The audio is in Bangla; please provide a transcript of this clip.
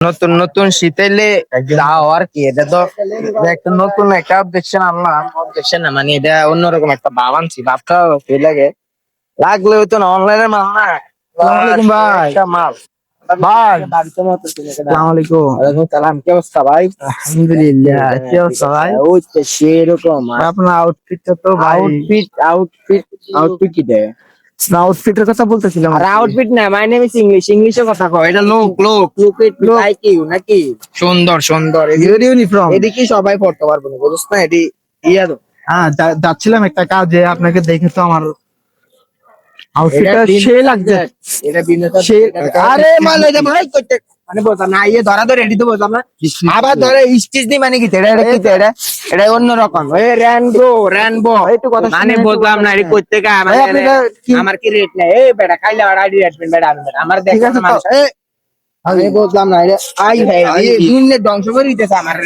নতুন নতুন শীতেলে যাও আর কি এটা তো একটা নতুন একটা অবজেকশন আনলাম। অবজেকশন না মানে এটা অন্যরকম একটা ভাব আনছি ভাবটা ফেল লাগে? লাগলে হইতো না অনলাইনে মাল না। ভাই। মাল। কি কি তো তো ভাই। আউটফিট আউটফিট আউটফিট কি দেয়? আউটফিটের কথা বলতেছিলাম আর আউটফিট না মাই নেম ইজ ইংলিশ ইংলিশে কথা কয় এটা লোক লোক লোক লাইক ইউ নাকি? সুন্দর সুন্দর। ইউর ইউনিফর্ম এদিকে সবাই পড়তে পারব না বুঝছ না? এটি ইয়া তো। হ্যাঁ যাচ্ছিলাম একটা কাজে আপনাকে দেখে তো আমার আউটফিটটা সে লাগছে। এটা আরে মাল এটা ভাই করতে মানে না ইয়ে ধরা ধরে রেডি তো বলতাম না আবার ধরে স্টিচ দি মানে কি এটা এটা কি এটা এটা অন্য রকম। এ র্যানবো রেনবো একটু কথা মানে একটু না এটি করতে কা আমার কি- আমার কি রেট নাই এই বেটা খাইলে আর আইডি রেট বেটা আমি বেটা। আমার দেখ ঠিক আছে আমি না আই ভাই এই ধ্বংস করে দিতেছে আমার